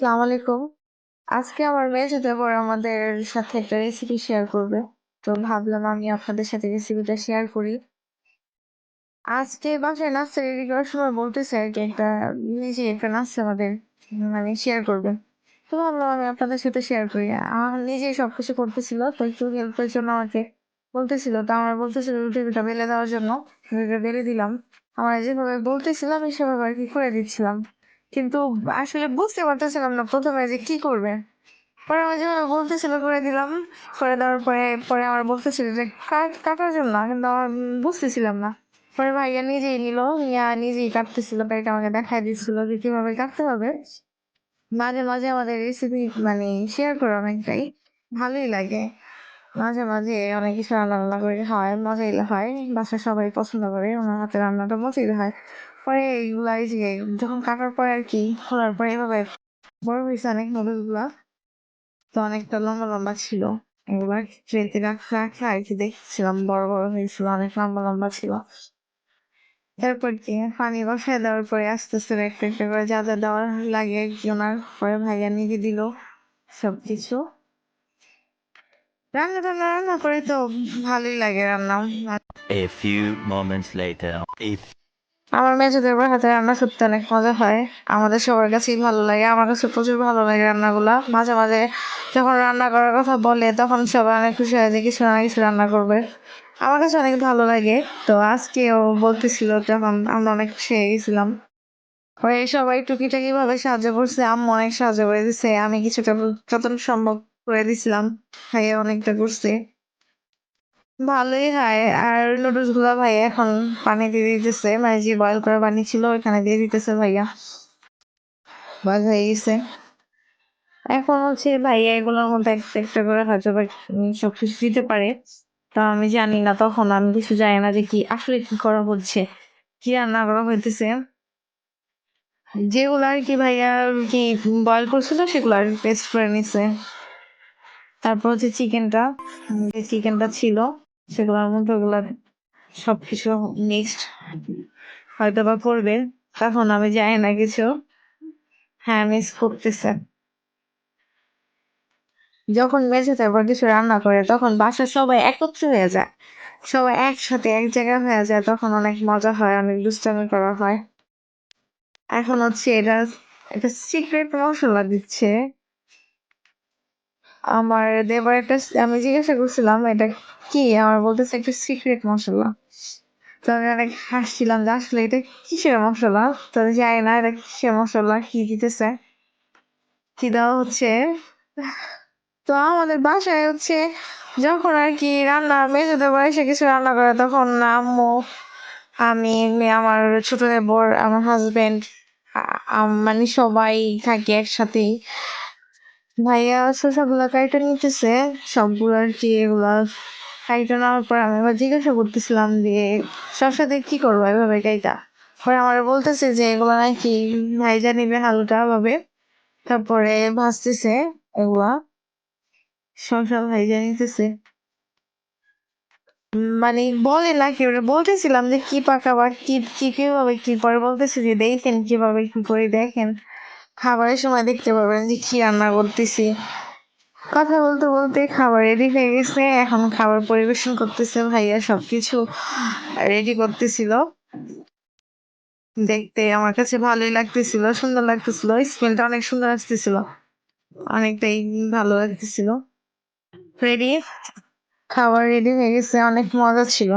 আসসালামু আলাইকুম। আজকে আমার মেয়ে দেবর আমাদের সাথে একটা রেসিপি শেয়ার করবে। তো ভাবলাম আমি আপনাদের সাথে রেসিপিটা শেয়ার করি। আজকে বাসায় নাস্তা রেডি করার সময় বলতেছে আরকি একটা নিজে একটা নাস্তা আমাদের মানে শেয়ার করবে। তো ভাবলাম আমি আপনাদের সাথে শেয়ার করি। আমার নিজেই সবকিছু করতেছিল, তো একটু হেল্পের জন্য আমাকে বলতেছিল। তো আমার বলতেছিল রুটিটা বেলে দেওয়ার জন্য। রুটিটা বেলে দিলাম। আমার যেভাবে বলতেছিলাম আমি সেভাবে আর কি করে দিচ্ছিলাম। কিন্তু আসলে বুঝতে পারতেছিলাম না প্রথমে যে কি করবে? পরে আমার যেভাবে বলতেছিল করে দিলাম। করে দেওয়ার পরে, পরে আমার বলতেছিল যে কাট কাটার জন্য কিন্তু আমার বুঝতেছিলাম না। পরে ভাইয়া নিজেই নিল, ইয়া নিজেই কাটতেছিল। কাইটা আমাকে দেখায় দিচ্ছিল যে কীভাবে কাটতে হবে। মাঝে, মাঝে আমাদের রেসিপি মানে শেয়ার করে অনেকটাই ভালোই লাগে। মাঝে, মাঝে অনেক কিছু রান্না-বান্না করে খাওয়ায়, মজাই হয়। বাসার সবাই পছন্দ করে। উনার হাতের রান্নাটা মজাই হয়। পরে এইগুলা এই যে যখন কাটার পরে আরকি খোলার পরে এভাবে বড় হইছে অনেক নুডলসগুলা। তো অনেকটা লম্বা, লম্বা ছিল। এগুলা ট্রেতে রাখা, রাখা আর কি দেখছিলাম বড়, বড় হয়েছিল। অনেক লম্বা, লম্বা ছিল। এরপর কি পানি বসায় দেওয়ার পরে আস্তে, আস্তে একটা, একটা করে যা, যা দেওয়া লাগে উনার পরে ভাইয়া নিজে দিল সবকিছু। রান্না-টান্না রান্না টান্না রান্না করে তো ভালোই লাগে রান্না। A few moments later. আমার মেজো দেবর হাতে রান্না সত্যি অনেক মজা হয়। আমাদের সবার কাছেই ভালো লাগে। আমার কাছে প্রচুর ভালো লাগে রান্নাগুলা। মাঝে, মাঝে যখন রান্না করার কথা বলে তখন সবাই অনেক খুশি হয় যে কিছু না কিছু রান্না করবে। আমার কাছে অনেক ভালো লাগে। তো আজকেও বলতেছিল যখন আমরা অনেক খুশি হয়ে গেছিলাম। পরে সবাই টুকিটাকি ভাবে সাহায্য করছে। আম্মু অনেক সাহায্য করে দিচ্ছে আমি কিছুটা যতটুকু সম্ভব করে দিছিলাম। ভাইয়া অনেকটা করছে। ভালোই হয়। আর নুডলসগুলা ভাইয়া এখন পানি দিয়ে দিতেছে। মানে যে বয়েল করা পানি ছিল ওইখানে দিয়ে দিতেছে ভাইয়া। বয়েল হয়ে গেছে। এখন হচ্ছে ভাইয়া এগুলোর মধ্যে একটা, একটা করে হয়তোবা সবকিছু দিতে পারে। তো আমি জানি না তখন আমি কিছু জানি না যে কি আসলে কি করা হচ্ছে। কি রান্না করা হইতেছে। যেগুলো আর কি ভাইয়া কি বয়েল করছিল সেগুলো আরকি পেস্ট করে নিছে। তারপর হচ্ছে চিকেনটা, যে চিকেনটা ছিল সেগুলোর মধ্যে ওগুলা সবকিছু মিক্সড হয়তোবা করবে। তখন আমি জানি না কিছু। হ্যাঁ মিক্স করতেছে। যখন মেঝে তারপর কিছু রান্না করে তখন বাসার সবাই একত্র হয়ে যায়। সবাই একসাথে এক জায়গায় হয়ে যায় তখন অনেক মজা হয়, অনেক দুষ্টামি করা হয়। এখন হচ্ছে এটা একটা সিক্রেট মশলা দিচ্ছে। আমার দেবর একটা আমি জিজ্ঞাসা করছিলাম এটা কি? আমার বলতেছে একটা সিক্রেট মশলা তো আমি অনেক হাসছিলাম যে আসলে এটা কিসের মশলা তো জানি না এটা কিসের মশলা কি দিতেছে। কি দেওয়া হচ্ছে। তো আমাদের বাসায় হচ্ছে যখন আর কি রান্না মেজো দেবর এসে কিছু রান্না করে তখন আম্মু, আমি, আমার ছোট দেবর, আমার হাজবেন্ড মানে সবাই থাকি একসাথেই। ভাইয়া সবগুলা নিতেছে। সবগুলো আরকি এগুলা কাইটা নেওয়ার পর আমি আবার জিজ্ঞাসা করতেছিলাম যে, সব সাথে কি করব এভাবে? পরে আমারে বলতেছে যে, এগুলা নাকি ভাইজা নিবে হালকা ভাবে। তারপরে ভাজতেছে এগুলা। শসা ভাইজা নিতেছে। মানে বলে না, কি বলতেছিলাম যে, কি পাকাবা, কি কি, কীভাবে কি করে বলতেছে যে, দেখেন কীভাবে কি করে দেখেন। খাবারের সময় দেখতে পারবেন যে কি রান্না করতেছি। কথা বলতে বলতে খাবার রেডি হয়ে গেছে। এখন খাবার পরিবেশন করতেছে ভাইয়া সবকিছু রেডি করতেছিল। দেখতে আমার কাছে ভালোই লাগতেছিল, সুন্দর লাগতেছিল। স্মেলটা অনেক সুন্দর আসতেছিল। অনেকটাই ভালো লাগতেছিল। রেডি? খাবার রেডি হয়ে গেছে। অনেক মজা ছিল।